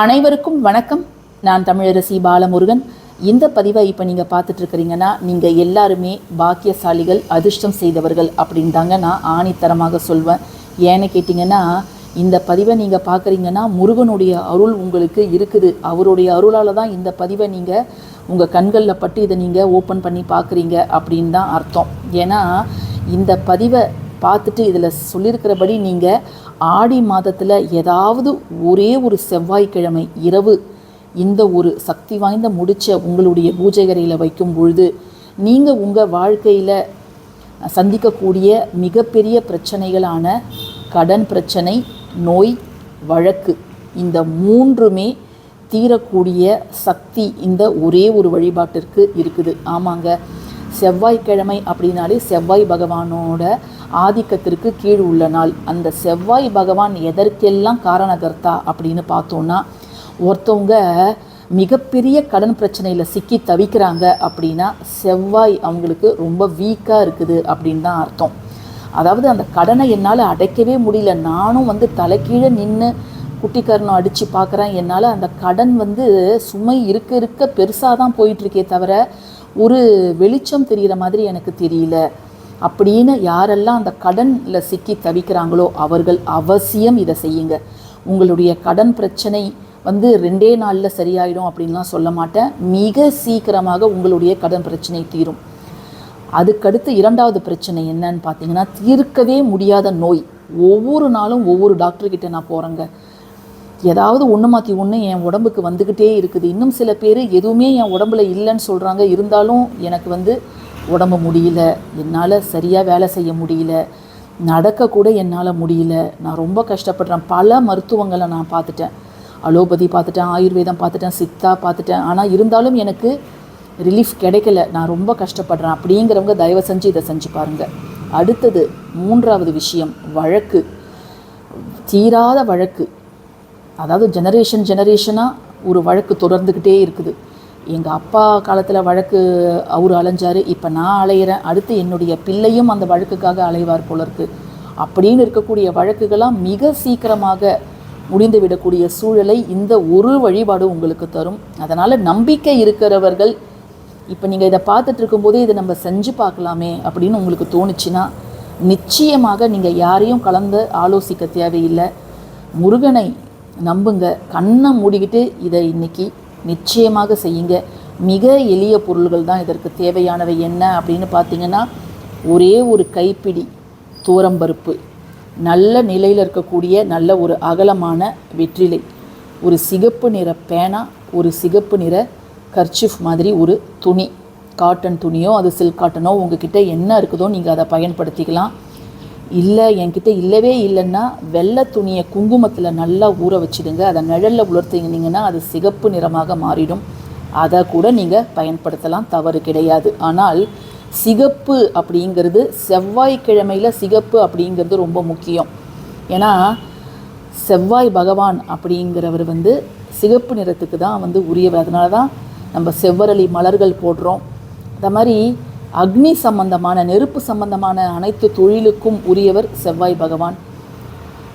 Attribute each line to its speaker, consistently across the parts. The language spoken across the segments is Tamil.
Speaker 1: அனைவருக்கும் வணக்கம். நான் தமிழரசி பாலமுருகன். இந்த பதிவை இப்போ நீங்கள் பார்த்துட்டு இருக்கிறீங்கன்னா நீங்கள் எல்லாருமே பாக்கியசாலிகள் அதிர்ஷ்டம் செய்தவர்கள் அப்படின்னு தாங்க நான் ஆணித்தரமாக சொல்வேன். ஏன்னு கேட்டிங்கன்னா இந்த பதிவை நீங்கள் பார்க்குறீங்கன்னா முருகனுடைய அருள் உங்களுக்கு இருக்குது. அவருடைய அருளால் தான் இந்த பதிவை நீங்கள் உங்கள் கண்களில் பட்டு இதை நீங்கள் ஓப்பன் பண்ணி பார்க்குறீங்க அப்படின்னு தான் அர்த்தம். ஏன்னா இந்த பதிவை பார்த்துட்டு இதில் சொல்லியிருக்கிறபடி நீங்கள் ஆடி மாதத்தில் ஏதாவது ஒரே ஒரு செவ்வாய்க்கிழமை இரவு இந்த ஒரு சக்தி வாய்ந்த முடிச்ச உங்களுடைய பூஜைகரையில் வைக்கும் பொழுது நீங்கள் உங்கள் வாழ்க்கையில் சந்திக்கக்கூடிய மிகப்பெரிய பிரச்சனைகளான கடன் பிரச்சனை நோய் வழக்கு இந்த மூன்றுமே தீரக்கூடிய சக்தி இந்த ஒரே ஒரு வழிபாட்டிற்கு இருக்குது. ஆமாங்க செவ்வாய்க்கிழமை அப்படின்னாலே செவ்வாய் பகவானோட ஆதிக்கத்திற்கு கீழ் உள்ள நாள். அந்த செவ்வாய் பகவான் எதற்கெல்லாம் காரணகர்த்தா அப்படின்னு பார்த்தோன்னா ஒருத்தவங்க மிகப்பெரிய கடன் பிரச்சனையில் சிக்கி தவிக்கிறாங்க அப்படின்னா செவ்வாய் அவங்களுக்கு ரொம்ப வீக்காக இருக்குது அப்படின்னு தான் அர்த்தம். அதாவது அந்த கடனை என்னால் அடைக்கவே முடியல. நானும் வந்து தலைக்கீழே நின்று குட்டிக்காரனும் அடித்து பார்க்குறேன் என்னால் அந்த கடன் வந்து சுமை இருக்க இருக்க பெருசாக தான் போயிட்டுருக்கே தவிர ஒரு வெளிச்சம் தெரிகிற மாதிரி எனக்கு தெரியல. அப்படின்னு யாரெல்லாம் அந்த கடனில் சிக்கி தவிக்கிறாங்களோ அவர்கள் அவசியம் இதை செய்யுங்க. உங்களுடைய கடன் பிரச்சனை வந்து ரெண்டே நாளில் சரியாயிடும் அப்படின்லாம் சொல்ல மாட்டேன். மிக சீக்கிரமாக உங்களுடைய கடன் பிரச்சனை தீரும். அதுக்கடுத்து இரண்டாவது பிரச்சனை என்னன்னு பார்த்தீங்கன்னா தீர்க்கவே முடியாத நோய். ஒவ்வொரு நாளும் ஒவ்வொரு டாக்டர்கிட்ட நான் போகிறேங்க ஏதாவது ஒன்று மாற்றி ஒன்று என் உடம்புக்கு வந்துக்கிட்டே இருக்குது. இன்னும் சில பேர் எதுவுமே என் உடம்புல இல்லைன்னு சொல்கிறாங்க இருந்தாலும் எனக்கு வந்து உடம்பு முடியல என்னால் சரியாக வேலை செய்ய முடியல நடக்கக்கூட என்னால் முடியல. நான் ரொம்ப கஷ்டப்படுறேன். பல மருத்துவங்களை நான் பார்த்துட்டேன். அலோபதி பார்த்துட்டேன் ஆயுர்வேதம் பார்த்துட்டேன் சித்தா பார்த்துட்டேன். ஆனால் இருந்தாலும் எனக்கு ரிலீஃப் கிடைக்கல. நான் ரொம்ப கஷ்டப்படுறேன். அப்படிங்கிறவங்க தயவு செஞ்சு இதை செஞ்சு பாருங்கள் அடுத்தது மூன்றாவது விஷயம் வழக்கு. தீராத வழக்கு. அதாவது ஜெனரேஷன் ஜெனரேஷனாக ஒரு வழக்கு தொடர்ந்துக்கிட்டே இருக்குது. எங்கள் அப்பா காலத்தில் வழக்கு அவர் அலைஞ்சார். இப்போ நான் அலையிறேன். அடுத்து என்னுடைய பிள்ளையும் அந்த வழக்குக்காக அலைவார் போல இருக்கு அப்படின்னு இருக்கக்கூடிய வழக்குகளாம் மிக சீக்கிரமாக முடிந்து விடக்கூடிய சூழலை இந்த ஒரு வழிபாடு உங்களுக்கு தரும். அதனால் நம்பிக்கை இருக்கிறவர்கள் இப்போ நீங்கள் இதை பார்த்துட்டு இருக்கும்போதே இதை நம்ம செஞ்சு பார்க்கலாமே அப்படின்னு உங்களுக்கு தோணுச்சுன்னா நிச்சயமாக நீங்கள் யாரையும் கலந்து ஆலோசிக்க தேவையில்லை. முருகனை நம்புங்க. கண்ணை மூடிக்கிட்டு இதை இன்னைக்கு நிச்சயமாக செய்யுங்க. மிக எளிய பொருள்கள் தான் இதற்கு தேவையானவை என்ன அப்படின்னு பார்த்தீங்கன்னா ஒரே ஒரு கைப்பிடி தூரம்பருப்பு நல்ல நிலையில் இருக்கக்கூடிய நல்ல ஒரு அகலமான வெற்றிலை. ஒரு சிகப்பு நிற பேனா ஒரு சிகப்பு நிற கர்ச்சிஃப் மாதிரி ஒரு துணி. காட்டன் துணியோ அது சில்க் காட்டனோ உங்ககிட்ட என்ன இருக்குதோ நீங்கள் அதை பயன்படுத்திக்கலாம். இல்லை என்கிட்ட இல்லவே இல்லைன்னா வெள்ளை துணியை குங்குமத்தில் நல்லா ஊற வச்சிடுங்க. அதை நிழலில் உலர்த்தினீங்கன்னா அது சிகப்பு நிறமாக மாறிடும். அதை கூட நீங்கள் பயன்படுத்தலாம் தவறு கிடையாது. ஆனால் சிகப்பு அப்படிங்கிறது செவ்வாய்க்கிழமையில் சிகப்பு அப்படிங்கிறது ரொம்ப முக்கியம். ஏன்னா செவ்வாய் பகவான் அப்படிங்கிறவர் வந்து சிகப்பு நிறத்துக்கு தான் வந்து உரியவர். அதனால தான் நம்ம செவ்வரளி மலர்கள் போடுறோம். அந்த மாதிரி அக்னி சம்பந்தமான நெருப்பு சம்பந்தமான அனைத்து தொழிலுக்கும் உரியவர் செவ்வாய் பகவான்.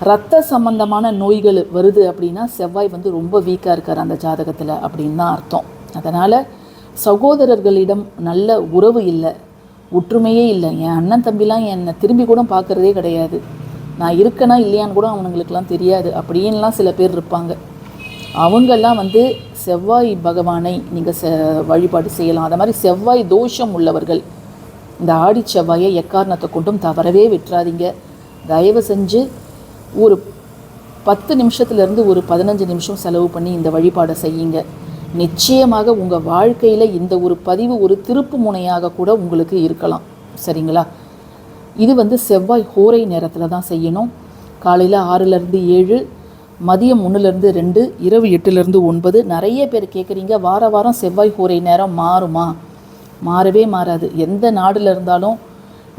Speaker 1: ரத்த சம்பந்தமான நோய்கள் வருது அப்படின்னா செவ்வாய் வந்து ரொம்ப வீக்காக இருக்கார் அந்த ஜாதகத்தில் அப்படின்னு தான் அர்த்தம். அதனால் சகோதரர்களிடம் நல்ல உறவு இல்லை ஒற்றுமையே இல்லை. என் அண்ணன் தம்பிலாம் என்னை திரும்பி கூட பார்க்குறதே கிடையாது. நான் இருக்கேனா இல்லையான்னு கூட அவனுங்களுக்கெல்லாம் தெரியாது. அப்படின்லாம் சில பேர் இருப்பாங்க. அவங்கெல்லாம் வந்து செவ்வாய் பகவானை நீங்கள் செ வழிபாடு செய்யலாம். அது மாதிரி செவ்வாய் தோஷம் உள்ளவர்கள் இந்த ஆடி செவ்வாயை எக்காரணத்தை கொண்டும் தவறவே விட்டுறாதீங்க. தயவு செஞ்சு ஒரு பத்து நிமிஷத்துலேருந்து ஒரு பதினஞ்சு நிமிஷம் செலவு பண்ணி இந்த வழிபாடை செய்யுங்க. நிச்சயமாக உங்கள் வாழ்க்கையில் இந்த ஒரு பதிவு ஒரு திருப்பு முனையாக கூட உங்களுக்கு இருக்கலாம். சரிங்களா? இது வந்து செவ்வாய் ஹோரை நேரத்தில் தான் செய்யணும். காலையில் ஆறுலேருந்து ஏழு மதியம் ஒன்றுலேருந்து ரெண்டு இரவு எட்டுலேருந்து ஒன்பது. நிறைய பேர் கேட்குறீங்க வார வாரம் செவ்வாய் ஹோரை நேரம் மாறுமா? மாறவே மாறாது. எந்த நாடில் இருந்தாலும்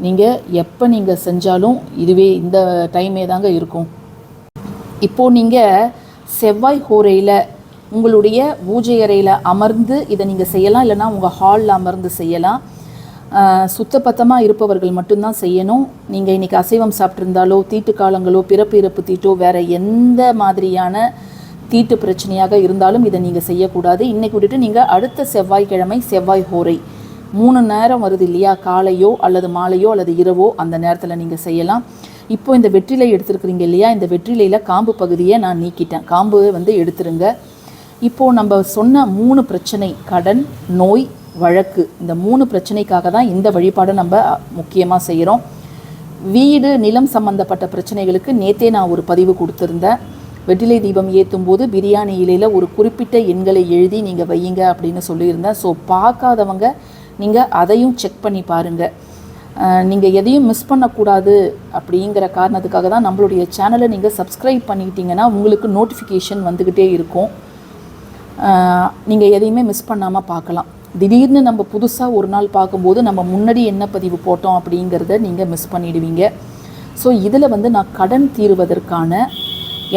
Speaker 1: நீங்கள் எப்போ நீங்கள் செஞ்சாலும் இதுவே இந்த டைமே தாங்க இருக்கும். இப்போது நீங்கள் செவ்வாய் ஹோரையில் உங்களுடைய பூஜை அறையில் அமர்ந்து இதை நீங்கள் செய்யலாம் இல்லைன்னா உங்கள் ஹாலில் அமர்ந்து செய்யலாம். சுத்தபத்தமாக இருப்பவர்கள் மட்டும்தான் செய்யணும். நீங்கள் இன்றைக்கி அசைவம் சாப்பிட்ருந்தாலோ தீட்டு காலங்களோ பிறப்பு இறப்பு தீட்டோ வேறு எந்த மாதிரியான தீட்டு பிரச்சனையாக இருந்தாலும் இதை நீங்கள் செய்யக்கூடாது. இன்றைக்கி விட்டுட்டு நீங்கள் அடுத்த செவ்வாய்க்கிழமை செவ்வாய் ஹோரை. மூணு நேரம் வருது இல்லையா? காலையோ அல்லது மாலையோ அல்லது இரவோ அந்த நேரத்தில் நீங்கள் செய்யலாம். இப்போ இந்த வெற்றிலை எடுத்துருக்குறீங்க இல்லையா? இந்த வெற்றிலையில் காம்பு பகுதியை நான் நீக்கிட்டேன். காம்பு வந்து எடுத்துருங்க. இப்போது நம்ம சொன்ன மூணு பிரச்சனை கடன் நோய் வழக்கு. இந்த மூணு பிரச்சனைக்காக தான் இந்த வழிபாடு நம்ம முக்கியமாக செய்கிறோம் வீடு நிலம் சம்பந்தப்பட்ட பிரச்சனைகளுக்கு நேத்தே நான் ஒரு பதிவு கொடுத்துருந்தேன். வெற்றிலை தீபம் ஏற்றும் போது பிரியாணி இலையில் ஒரு குறிப்பிட்ட எண்களை எழுதி நீங்கள் வையுங்க அப்படின்னு சொல்லியிருந்தேன். ஸோ பார்க்காதவங்க நீங்கள் அதையும் செக் பண்ணி பாருங்கள் நீங்கள் எதையும் மிஸ் பண்ணக்கூடாது அப்படிங்கிற காரணத்துக்காக தான் நம்மளுடைய சேனலை நீங்கள் சப்ஸ்கிரைப் பண்ணிக்கிட்டீங்கன்னா உங்களுக்கு நோட்டிஃபிகேஷன் வந்துக்கிட்டே இருக்கும். நீங்கள் எதையுமே மிஸ் பண்ணாமல் பார்க்கலாம். திடீர்னு நம்ம புதுசாக ஒரு நாள் பார்க்கும்போது நம்ம முன்னாடி என்ன பதிவு போட்டோம் அப்படிங்கிறத நீங்கள் மிஸ் பண்ணிடுவீங்க. ஸோ இதில் வந்து நான் கடன் தீருவதற்கான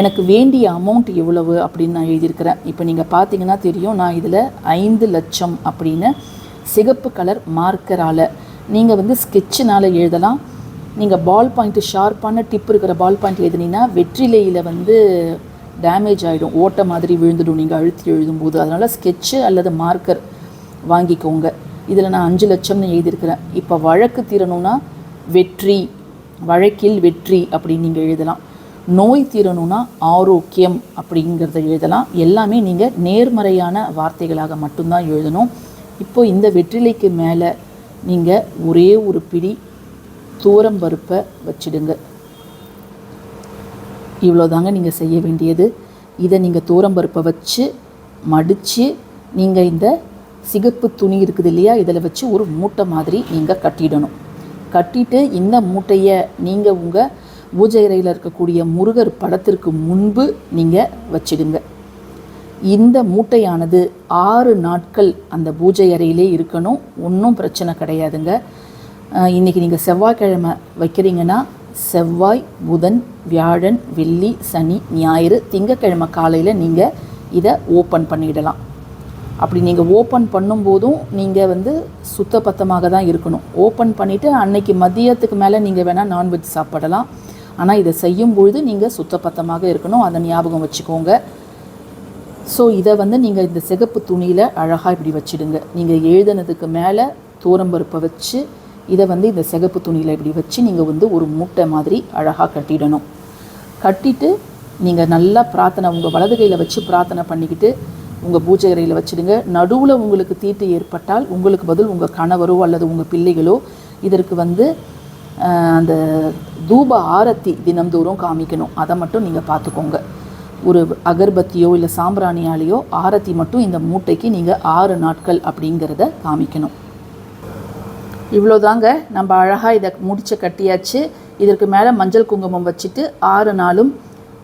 Speaker 1: எனக்கு வேண்டிய அமௌண்ட் எவ்வளவு அப்படின்னு நான் எழுதியிருக்கிறேன். இப்போ நீங்கள் பார்த்தீங்கன்னா தெரியும் நான் இதில் ஐந்து லட்சம் அப்படின்னு சிகப்பு கலர் மார்க்கரால் நீங்கள் வந்து ஸ்கெட்சினால் எழுதலாம். நீங்கள் பால் பாயிண்ட்டு ஷார்ப்பான டிப் இருக்கிற பால் பாயிண்ட் எழுதுனீங்கன்னா வெற்றிலையில் வந்து டேமேஜ் ஆகிடும் ஓட்டை மாதிரி விழுந்துடும். நீங்கள் அழுத்தி எழுதும்போது. அதனால் ஸ்கெட்சு அல்லது மார்க்கர் வாங்கிக்கோங்க. இதில் நான் அஞ்சு லட்சம்னு எழுதியிருக்கிறேன். இப்போ வழக்கு தீரணும்னா வெற்றி வழக்கில் வெற்றி அப்படின்னு நீங்கள் எழுதலாம். நோய் தீரணும்னா ஆரோக்கியம் அப்படிங்கிறத எழுதலாம். எல்லாமே நீங்கள் நேர்மறையான வார்த்தைகளாக மட்டும்தான் எழுதணும். இப்போ இந்த வெற்றிலைக்கு மேலே நீங்கள் ஒரே ஒரு பிடி தூரம் பருப்பை வச்சிடுங்க. இவ்வளோதாங்க நீங்கள் செய்ய வேண்டியது. இதை நீங்கள் தூரம் பருப்பை வச்சு மடித்து நீங்கள் இந்த சிகப்பு துணி இருக்குது இல்லையா? இதில் வச்சு ஒரு மூட்டை மாதிரி நீங்கள் கட்டிடணும். கட்டிட்டு இந்த மூட்டையை நீங்கள் உங்கள் பூஜை அறையில் இருக்கக்கூடிய முருகர் படத்திற்கு முன்பு நீங்கள் வச்சிடுங்க. இந்த மூட்டையானது ஆறு நாட்கள் அந்த பூஜை அறையிலே இருக்கணும். ஒன்றும் பிரச்சனை கிடையாதுங்க. இன்றைக்கி நீங்கள் செவ்வாய்க்கிழமை வைக்கிறீங்கன்னா செவ்வாய் புதன் வியாழன் வெள்ளி சனி ஞாயிறு திங்கக்கிழமை காலையில் நீங்கள் இதை ஓப்பன் பண்ணிடலாம். அப்படி நீங்கள் ஓப்பன் பண்ணும்போதும் நீங்கள் வந்து சுத்தபத்தமாக தான் இருக்கணும். ஓப்பன் பண்ணிவிட்டு அன்னைக்கு மதியத்துக்கு மேலே நீங்கள் வேணால் நான்வெஜ் சாப்பிடலாம். ஆனால் இதை செய்யும் பொழுது நீங்கள் சுத்தபத்தமாக இருக்கணும். அதை ஞாபகம் வச்சுக்கோங்க. ஸோ இதை வந்து நீங்கள் இந்த சிகப்பு துணியில் அழகாக இப்படி வச்சிடுங்க. நீங்கள் எழுதுனதுக்கு மேலே தூரம்பருப்பை வச்சு இதை வந்து இந்த சிகப்பு துணியில் இப்படி வச்சு நீங்கள் வந்து ஒரு மூட்டை மாதிரி அழகாக கட்டிடணும். கட்டிட்டு நீங்கள் நல்லா பிரார்த்தனை உங்கள் வலது கையில் வச்சு பிரார்த்தனை பண்ணிக்கிட்டு உங்கள் பூஜை அறையில் வச்சுடுங்க. நடுவில் உங்களுக்கு தீட்டு ஏற்பட்டால் உங்களுக்கு பதில் உங்கள் கணவரோ அல்லது உங்கள் பிள்ளைகளோ இதற்கு வந்து அந்த தூப ஆரத்தி தினம்தோறும் காமிக்கணும். அதை மட்டும் நீங்கள் பார்த்துக்கோங்க. ஒரு அகர்பத்தியோ இல்லை சாம்பிராணியாலேயோ ஆரத்தி மட்டும் இந்த மூட்டைக்கு நீங்கள் ஆறு நாட்கள் அப்படிங்கிறத காமிக்கணும். இவ்வளோதாங்க. நம்ம அழகாக இதை முடிச்ச கட்டியாச்சு. இதற்கு மேலே மஞ்சள் குங்குமம் வச்சுட்டு ஆறு நாளும்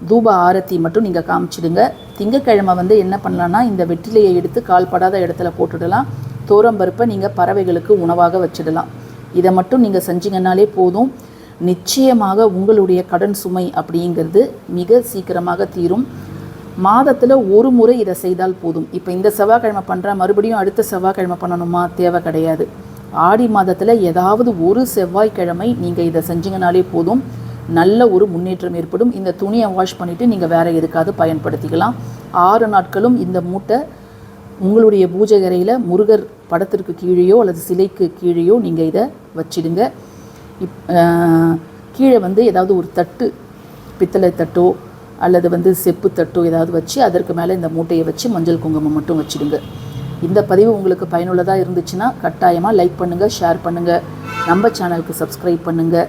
Speaker 1: தூப ஆரத்தி மட்டும் நீங்கள் காமிச்சிடுங்க. திங்கக்கிழமை வந்து என்ன பண்ணலான்னா இந்த வெற்றிலையை எடுத்து கால்படாத இடத்துல போட்டுடலாம். தோரம்பருப்பை நீங்கள் பறவைகளுக்கு உணவாக வச்சிடலாம். இதை மட்டும் நீங்கள் செஞ்சீங்கன்னாலே போதும். நிச்சயமாக உங்களுடைய கடன் சுமை அப்படிங்கிறது மிக சீக்கிரமாக தீரும். மாதத்தில் ஒரு முறை இதை செய்தால் போதும். இப்போ இந்த செவ்வாய்க்கிழமை பண்ணுற மறுபடியும் அடுத்த செவ்வாய்க்கிழமை பண்ணணுமா? தேவை கிடையாது. ஆடி மாதத்தில் ஏதாவது ஒரு செவ்வாய்க்கிழமை நீங்கள் இதை செஞ்சீங்கனாலே போதும். நல்ல ஒரு முன்னேற்றம் ஏற்படும். இந்த துணியை வாஷ் பண்ணிவிட்டு நீங்கள் வேறு எதுக்காவது பயன்படுத்திக்கலாம். ஆறு நாட்களும் இந்த மூட்டை உங்களுடைய பூஜை அறையில் முருகர் படத்திற்கு கீழேயோ அல்லது சிலைக்கு கீழேயோ நீங்கள் இதை வச்சிடுங்க. இப் கீழே வந்து ஏதாவது ஒரு தட்டு பித்தளை தட்டோ அல்லது வந்து செப்பு தட்டோ ஏதாவது வச்சு அதற்கு மேலே இந்த மூட்டையை வச்சு மஞ்சள் குங்குமம் மட்டும் வச்சுடுங்க. இந்த பதிவு உங்களுக்கு பயனுள்ளதாக இருந்துச்சுன்னா கட்டாயமாக லைக் பண்ணுங்கள் ஷேர் பண்ணுங்கள் நம்ம சேனலுக்கு சப்ஸ்கிரைப் பண்ணுங்கள்